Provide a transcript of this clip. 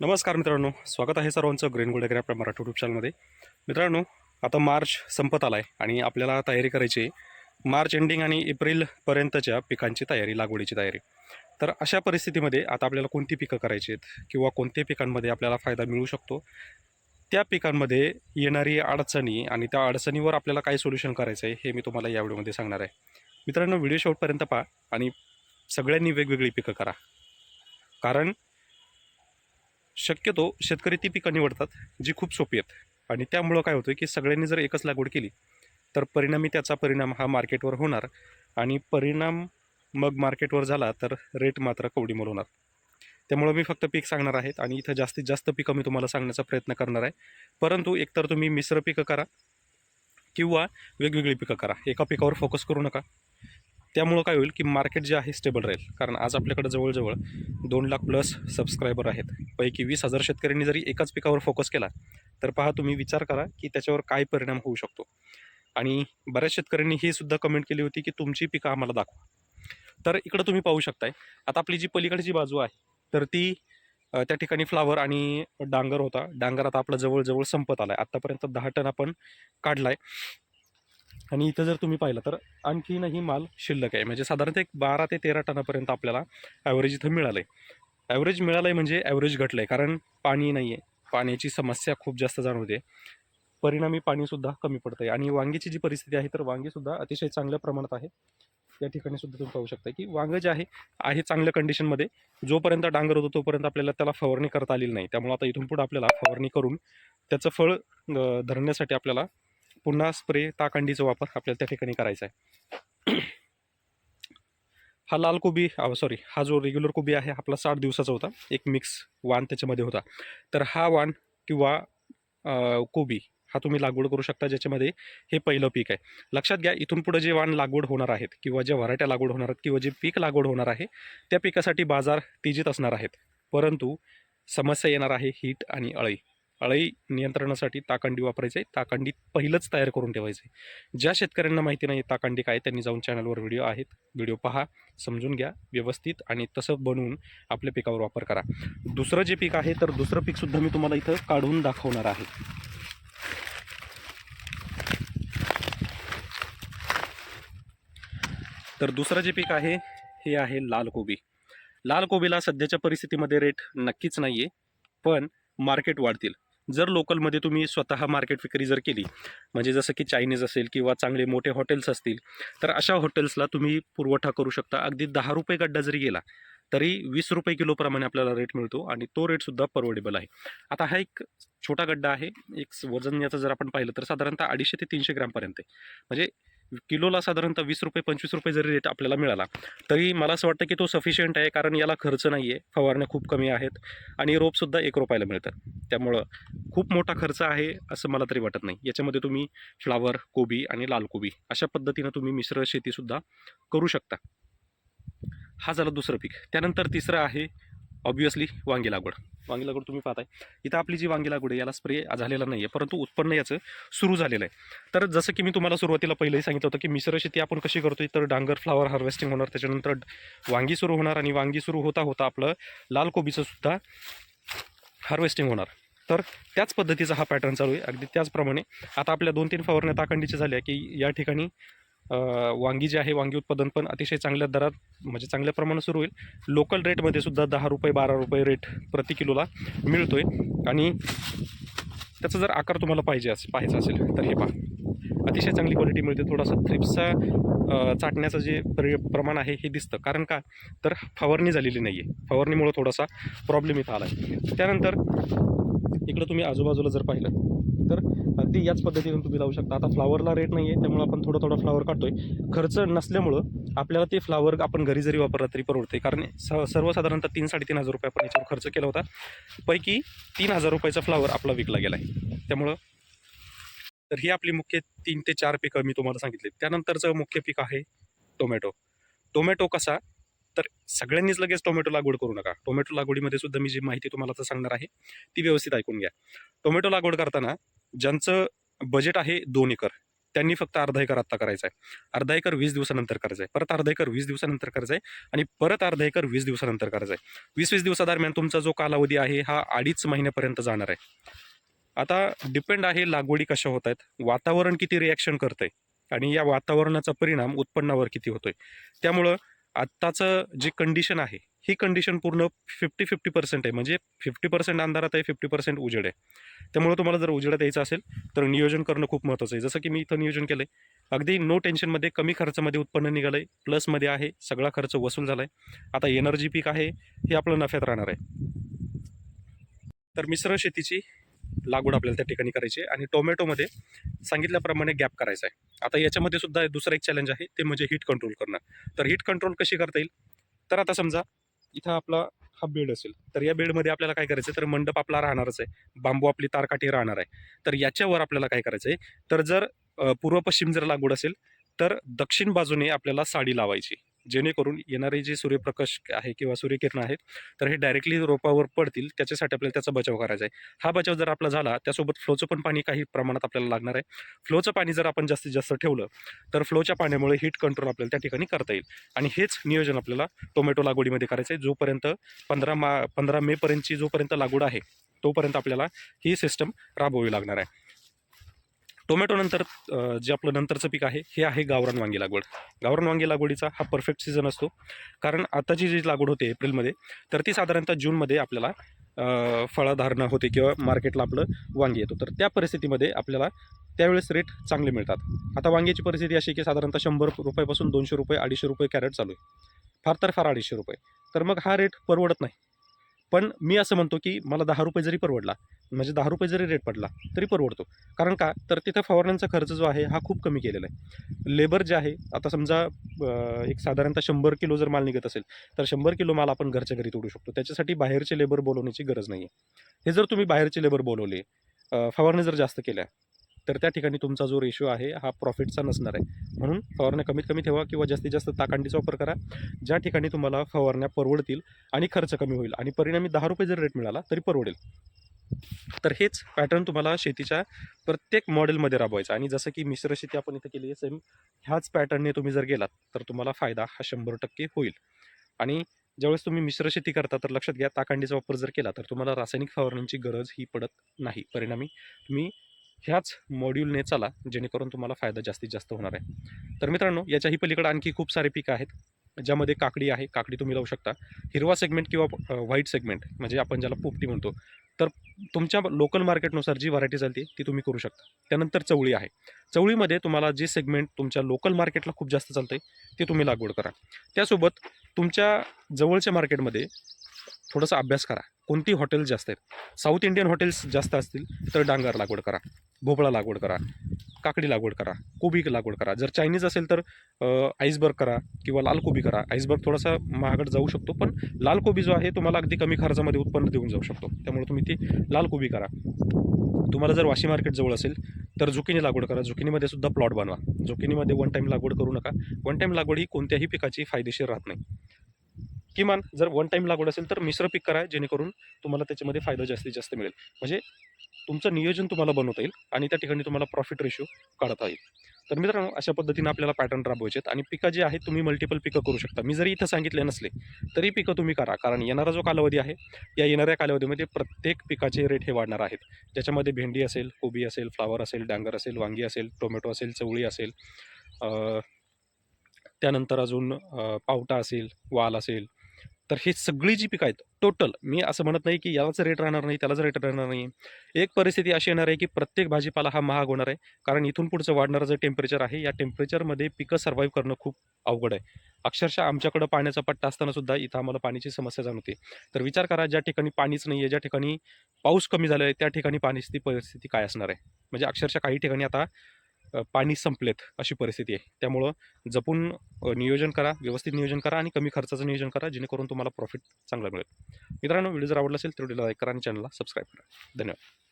नमस्कार मित्रांनो स्वागत आहे सर्वांचं ग्रीन गोल्ड आपल्या मराठी यूट्यूब चॅनलमध्ये मित्रांनो आता मार्च संपत आला आहे आणि आपल्याला तयारी करायची आहे मार्च एंडिंग आणि एप्रिलपर्यंतच्या पिकांची तयारी लागवडीची तयारी. तर अशा परिस्थितीमध्ये आता आपल्याला कोणती पिकं करायची आहेत किंवा कोणत्या पिकांमध्ये आपल्याला फायदा मिळू शकतो? त्या पिकांमध्ये येणारी अडचणी आणि त्या अडचणीवर आपल्याला काय सोल्युशन करायचं आहे हे मी तुम्हाला या व्हिडिओमध्ये सांगणार आहे. मित्रांनो व्हिडिओ शेवटपर्यंत पहा आणि सगळ्यांनी वेगवेगळी पिकं करा. कारण शक्यतो शेतकरी ती पिकं निवडतात जी खूप सोपी आहेत. आणि त्यामुळं काय होतं की सगळ्यांनी जर एकच लागवड केली तर परिणामी त्याचा परिणाम हा मार्केटवर होणार आणि परिणाम मग मार्केटवर झाला तर रेट मात्र कवडीमोल होणार. त्यामुळं मी फक्त पीक सांगणार आहेत आणि इथं जास्तीत जास्त पिकं मी तुम्हाला सांगण्याचा प्रयत्न करणार आहे. परंतु एकतर तुम्ही मिश्र पिकं करा किंवा वेगवेगळी पिकं करा. एका पिकावर फोकस करू नका. त्यामुळं काय होईल की मार्केट जे आहे स्टेबल राहील. कारण आज आपल्याकडे जवळजवळ दोन लाख प्लस सबस्क्रायबर आहेत. पैकी वीस हजार शेतकऱ्यांनी जरी एकाच पिकावर फोकस केला तर पहा तुम्ही विचार करा की त्याच्यावर काय परिणाम होऊ शकतो. आणि बऱ्याच शेतकऱ्यांनी ही सुद्धा कमेंट केली होती की तुमची पिकं आम्हाला दाखवा. तर इकडं तुम्ही पाहू शकताय आता आपली जी पलीकडची बाजू आहे तर ती त्या ठिकाणी फ्लावर आणि डांगर होता. डांगर आता आपला जवळजवळ संपत आला आहे आत्तापर्यंत दहा टन आपण काढला आहे आणि इथं जर तुम्ही पाहिलं तर आणखीनही माल शिल्लक आहे. म्हणजे साधारणतः एक बारा ते तेरा टनापर्यंत आपल्याला ॲव्हरेज इथं मिळालं आहे ॲव्हरेज मिळालं आहे म्हणजे ॲव्हरेज घटलं आहे कारण पाणी नाही आहे पाण्याची समस्या खूप जास्त जाणवते. परिणामी पाणीसुद्धा कमी पडतं आहे आणि वांगीची जी परिस्थिती आहे तर वांगीसुद्धा अतिशय चांगल्या प्रमाणात आहे. या ठिकाणी सुद्धा तुम्ही पाहू शकता की वांगं जे आहे आहे चांगल्या कंडिशनमध्ये जोपर्यंत डांगर होतो तोपर्यंत आपल्याला त्याला फवारणी करता आलेली नाही. त्यामुळे आता इथून पुढे आपल्याला फवारणी करून त्याचं फळ धरण्यासाठी आपल्याला पुन्हा स्प्रे ताकंडीचा वापर आपल्याला त्या ठिकाणी करायचा आहे. हा लाल कोबी सॉरी हा जो रेग्युलर कोबी आहे आपला साठ दिवसाचा होता. एक मिक्स वाण त्याच्यामध्ये होता. तर हा वाण किंवा कोबी हा तुम्ही लागवड करू शकता ज्याच्यामध्ये हे पहिलं पीक आहे. लक्षात घ्या इथून पुढे जे वाण लागवड होणार आहेत किंवा ज्या व्हरायट्या लागवड होणार आहेत किंवा जे पीक लागवड होणार आहे त्या पिकासाठी बाजार तेजीत असणार आहेत. परंतु समस्या येणार आहे हीट आणि अळी. अळी नियंत्रणासाठी ताकांडी वापरायचे. आहे ताकांडी पहिलंच तयार करून ठेवायचं. आहे ज्या शेतकऱ्यांना माहिती नाही ताकांडी काय त्यांनी जाऊन चॅनलवर व्हिडिओ आहेत. व्हिडिओ पहा समजून घ्या व्यवस्थित आणि तसं बनवून आपल्या पिकावर वापर करा. दुसरं जे पीक आहे तर दुसरं पीकसुद्धा मी तुम्हाला इथं काढून दाखवणार आहे. तर दुसरं जे पीक आहे हे आहे लाल कोबी. लाल कोबीला सध्याच्या परिस्थितीमध्ये रेट नक्कीच नाही आहे पण मार्केट वाढतील. जर लोकलमध्ये तुम्ही स्वतः मार्केट विक्री जर केली म्हणजे जसं की चायनीज असेल किंवा चांगले मोठे हॉटेल्स असतील तर अशा हॉटेल्सला तुम्ही पुरवठा करू शकता. अगदी दहा रुपये गड्डा जरी गेला तरी वीस रुपये किलोप्रमाणे आपल्याला रेट मिळतो आणि तो रेटसुद्धा परवडेबल आहे. आता हा एक छोटा गड्डा आहे एक वजन याचं जर आपण पाहिलं तर साधारणतः अडीचशे ते तीनशे ग्रॅमपर्यंत म्हणजे किलोला साधारणतः वीस रुपये पंचवीस रुपये जरी रेट आपल्याला मिळाला तरी मला असं वाटतं की तो सफिशियंट आहे कारण याला खर्च नाही आहे फवारण्या खूप कमी आहेत आणि रोपसुद्धा एक रुपयाला मिळतं त्यामुळं खूप मोठा खर्च आहे असं मला तरी वाटत नाही. याच्यामध्ये तुम्ही फ्लावर कोबी आणि लाल कोबी अशा पद्धतीनं तुम्ही मिश्र शेतीसुद्धा करू शकता. हा झालं दुसरं पीक. त्यानंतर तिसरं आहे ऑब्वियसली वांगी लागवड. वांगी लागवड तुम्ही पाहताय. इथं आपली जी वांगी लागवड आहे याला स्प्रे झालेला नाही आहे परंतु उत्पन्न याचं सुरू झालेलं आहे. तर जसं की मी तुम्हाला सुरुवातीला पहिलेही सांगितलं होतं की मिश्र शेती आपण कशी करतोय तर डांगर फ्लावर हार्वेस्टिंग होणार त्याच्यानंतर वांगी सुरू होणार आणि वांगी सुरू होता होता आपलं लाल कोबीचं सुद्धा हार्वेस्टिंग होणार. तर त्याच पद्धतीचा हा पॅटर्न चालू आहे. अगदी त्याचप्रमाणे आता आपल्या दोन तीन फवारण्या ताकंडीच्या झाल्या की या ठिकाणी वांगी जे आहे वांगी उत्पादन पण अतिशय चांगल्या दरात म्हणजे चांगल्या प्रमाणात सुरू होईल. लोकल रेटमध्ये सुद्धा दहा रुपये बारा रुपये रेट प्रति किलोला मिळतो आहे आणि त्याचा जर आकार तुम्हाला पाहिजे असेल पाहायचा असेल तर हे पहा. अतिशय चांगली क्वालिटी मिळते. थोडासा थ्रिप्सचा चाटण्याचं जे परि प्रमाण आहे हे दिसतं. कारण का? तर फवारणी झालेली नाही आहे फवारणीमुळं थोडासा प्रॉब्लेम इथं आला आहे त्यानंतर इकडं तुम्ही आजूबाजूला जर पाहिलं तर अगदी याच पद्धतीने तुम्ही लावू शकता. आता फ्लावरला रेट नाही आहे त्यामुळे आपण थोडं थोडं फ्लावर काढतोय. खर्च नसल्यामुळं आपल्याला ते फ्लावर आपण घरी जरी वापरला तरी परवडते कारण स सर्वसाधारणतः तीन साडेतीन हजार रुपये आपण याच्यावर खर्च केला होता. पैकी तीन हजार रुपयाचा फ्लावर आपला विकला गेला आहे त्यामुळं तर ही आपली मुख्य तीन ते चार पिकं मी तुम्हाला सांगितली. त्यानंतरचं मुख्य पीक आहे टोमॅटो. टोमॅटो कसा तर सगळ्यांनीच लगेच टोमॅटो लागवड करू नका. टोमॅटो लागवडीमध्ये सुद्धा मी जी माहिती तुम्हाला आता सांगणार आहे ती व्यवस्थित ऐकून घ्या. टोमॅटो लागवड करताना ज्यांचं बजेट आहे दोन एकर त्यांनी फक्त अर्धा एकर आत्ता करायचा आहे. अर्धा एकर वीस दिवसानंतर करायचं आहे. परत अर्धा एकर वीस दिवसानंतर करायचं आहे आणि परत अर्धा एकर वीस दिवसानंतर करायचं आहे. वीस वीस दिवसादरम्यान तुमचा जो कालावधी आहे हा अडीच महिन्यापर्यंत जाणार आहे. आता डिपेंड आहे लागवडी कशा होत आहेत वातावरण किती रिॲक्शन करतंय आणि या वातावरणाचा परिणाम उत्पन्नावर किती होतोय. त्यामुळं आत्ताचं जी कंडिशन आहे ही कंडिशन पूर्ण फिफ्टी फिफ्टी पर्सेंट आहे. म्हणजे फिफ्टी पर्सेंट अंधारात आहे फिफ्टी पर्सेंट उजेड आहे. त्यामुळे तुम्हाला जर उजेडात यायचं असेल तर नियोजन करणं खूप महत्त्वाचं आहे. जसं की मी इथं नियोजन केलं आहे अगदी नो टेन्शनमध्ये कमी खर्चामध्ये उत्पन्न निघालं आहे प्लसमध्ये आहे सगळा खर्च वसूल झाला आहे आता एनर्जी पीक आहे हे आपलं नफ्यात राहणार आहे. तर मिश्र शेतीची लागवड आपल्याला त्या ठिकाणी करायची आहे. आणि टोमॅटोमध्ये सांगितल्याप्रमाणे गॅप करायचा आहे. आता याच्यामध्ये सुद्धा दुसरं एक चॅलेंज आहे ते म्हणजे हीट कंट्रोल करणं. तर हीट कंट्रोल कशी करता येईल? तर आता समजा इथं आपला हा बेड असेल तर या बेडमध्ये आपल्याला काय करायचं आहे तर मंडप आपला राहणारच आहे. बांबू आपली तारकाठी राहणार आहे. तर याच्यावर आपल्याला काय करायचं आहे तर जर पूर्व पश्चिम जर लागवड असेल तर दक्षिण बाजूने आपल्याला साडी लावायची. जेणेकरून येणारे जे सूर्यप्रकाश आहे किंवा सूर्यकिरण आहेत तर हे डायरेक्टली रोपावर पडतील त्याच्यासाठी आपल्याला त्याचा बचाव करायचा आहे. हा बचाव जर आपला झाला त्यासोबत फ्लोचं पण पाणी काही प्रमाणात आपल्याला लागणार आहे. फ्लोचं पाणी जर आपण जास्तीत जास्त ठेवलं तर फ्लोच्या पाण्यामुळे हीट कंट्रोल आपल्याला त्या ठिकाणी करता येईल. आणि हेच नियोजन आपल्याला टोमॅटो लागवडीमध्ये करायचं आहे. जोपर्यंत पंधरा मा पंधरा मेपर्यंतची जोपर्यंत लागवड आहे तोपर्यंत आपल्याला ही सिस्टम राबवावी लागणार आहे. टोमॅटो नंतर जे आपलं नंतरचं पीक आहे हे आहे गावरान वांगी लागवड. गावरान वांगी लागवडीचा हा परफेक्ट सीझन असतो. कारण आताची जी लागवड होते एप्रिलमध्ये तर ती साधारणतः जूनमध्ये आपल्याला अ, होते किंवा मार्केटला आपलं वांगी येतो. तर त्या परिस्थितीमध्ये आपल्याला त्यावेळेस रेट चांगले मिळतात. आता वांग्याची परिस्थिती अशी की साधारणतः शंभर रुपयापासून दोनशे रुपये अडीचशे रुपये कॅरेट चालू आहे. फार तर फार अडीचशे रुपये. तर मग हा रेट परवडत नाही. पण मी असं म्हणतो की मला दहा रुपये जरी परवडला म्हणजे दहा रुपये जरी रेट पडला तरी परवडतो. कारण का? तर तिथं फवारण्यांचा खर्च जो आहे हा खूप कमी केलेला आहे. लेबर जे आहे आता समजा एक साधारणतः शंभर किलो जर माल निघत असेल तर शंभर किलो माल आपण घरच्या घरी तोडू शकतो. त्याच्यासाठी बाहेरचे लेबर बोलवण्याची गरज नाही आहे हे जर तुम्ही बाहेरचे लेबर बोलवले फवारणी जर जास्त केल्या तर त्या ठिकाणी तुमचा जो रेशो आहे हा प्रॉफिटचा नसणार आहे. म्हणून फवारण्या कमीत कमी ठेवा किंवा जास्तीत जास्त ताकांडीचा वापर करा. ज्या ठिकाणी तुम्हाला फवारण्या परवडतील आणि खर्च कमी होईल आणि परिणामी दहा रुपये जर रेट मिळाला तरी परवडेल. तर हेच पॅटर्न तुम्हाला शेतीच्या प्रत्येक मॉडेलमध्ये राबवायचं आणि जसं की मिश्र शेती आपण इथं केली आहे सेम ह्याच पॅटर्नने तुम्ही जर गेलात तर तुम्हाला फायदा हा शंभर टक्के होईल. आणि ज्यावेळेस तुम्ही मिश्र शेती करता तर लक्षात घ्या ताकांडीचा वापर जर केला तर तुम्हाला रासायनिक फवारणीची गरज ही पडत नाही. परिणामी तुम्ही ह्याच मॉड्यूलने चाला जेणेकरून तुम्हाला फायदा जास्तीत जास्त होणार आहे. तर मित्रांनो याच्याही पलीकडे आणखी खूप सारे पिकं आहेत ज्यामध्ये काकडी आहे. काकडी तुम्ही लावू शकता. हिरवा सेगमेंट किंवा व्हाईट सेगमेंट म्हणजे आपण ज्याला पोपटी म्हणतो. तर तुमच्या लोकल मार्केटनुसार जी व्हरायटी चालते ती तुम्ही करू शकता. त्यानंतर चवळी आहे. चवळीमध्ये तुम्हाला जे सेगमेंट तुमच्या लोकल मार्केटला खूप जास्त चालतं आहे ते तुम्ही लागवड करा. त्यासोबत तुमच्या जवळच्या मार्केटमध्ये थोडासा अभ्यास करा. कोणती हॉटेल्स जास्त आहेत? साऊथ इंडियन हॉटेल्स जास्त असतील तर डांगर लागवड करा. भोपळा लागवड करा काकडी लागवड करा कोबी लागवड करा. जर चायनीज असेल तर आईसबर्ग करा किंवा लाल कोबी करा. आईसबर्ग थोडासा महागड जाऊ शकतो पण लाल कोबी जो आहे तुम्हाला अगदी कमी खर्चामध्ये उत्पन्न देऊन जाऊ शकतो. त्यामुळे तुम्ही ती लाल कोबी करा. तुम्हाला जर वाशी मार्केट जवळ असेल तर झुकिनी लागवड करा. झुकिनीमध्ये सुद्धा प्लॉट बनवा. झुकिनीमध्ये वन टाईम लागवड करू नका. वन टाईम लागवड ही कोणत्याही पिकाची फायदेशीर राहत नाही. किमान जर वन टाईम लागवड असेल तर मिश्र पीक करा जेणेकरून तुम्हाला त्याच्यामध्ये फायदा जास्तीत जास्त मिळेल. म्हणजे तुमचं नियोजन तुम्हाला बनवता येईल आणि त्या ठिकाणी तुम्हाला प्रॉफिट रेशो काढता येईल. तर मित्रांनो अशा पद्धतीने आपल्याला पॅटर्न राबवायचे आहेत आणि पिकं जी आहेत तुम्ही मल्टिपल पिकं करू शकता. मी जरी इथं सांगितले नसले तरी पिकं तुम्ही करा. कारण येणारा जो कालावधी आहे या येणाऱ्या कालावधीमध्ये प्रत्येक पिकाचे रेट हे वाढणार आहेत. ज्याच्यामध्ये भेंडी असेल कोबी असेल फ्लावर असेल डांगर असेल वांगी असेल टोमॅटो असेल चवळी असेल त्यानंतर अजून पावटा असेल वाल असेल तर ही सगळी जी पिकं आहेत टोटल मी असं म्हणत नाही की यालाच रेट राहणार नाही त्यालाच रेट राहणार नाही. एक परिस्थिती अशी येणार आहे की प्रत्येक भाजीपाला हा महाग होणार आहे कारण इथून पुढचं वाढणारं जे टेम्परेचर आहे या टेम्परेचरमध्ये पिकं सर्व्हाइव्ह करणं खूप अवघड आहे. अक्षरशः आमच्याकडं पाण्याचा पट्टा असताना सुद्धा इथं आम्हाला पाण्याची समस्या जाणवते. तर विचार करा ज्या ठिकाणी पाणीच नाही आहे ज्या ठिकाणी पाऊस कमी झाला आहे त्या ठिकाणी पाण्याची परिस्थिती काय असणार आहे? म्हणजे अक्षरशः काही ठिकाणी आता पाणी संपलेत अशी परिस्थिती आहे. त्यामुळं जपून नियोजन करा व्यवस्थित नियोजन करा आणि कमी खर्चाचं नियोजन करा जेणेकरून तुम्हाला प्रॉफिट चांगला मिळेल. मित्रांनो व्हिडिओ जर आवडला असेल तर व्हिडिओला लाईक करा आणि चॅनलला सबस्क्राईब करा. धन्यवाद.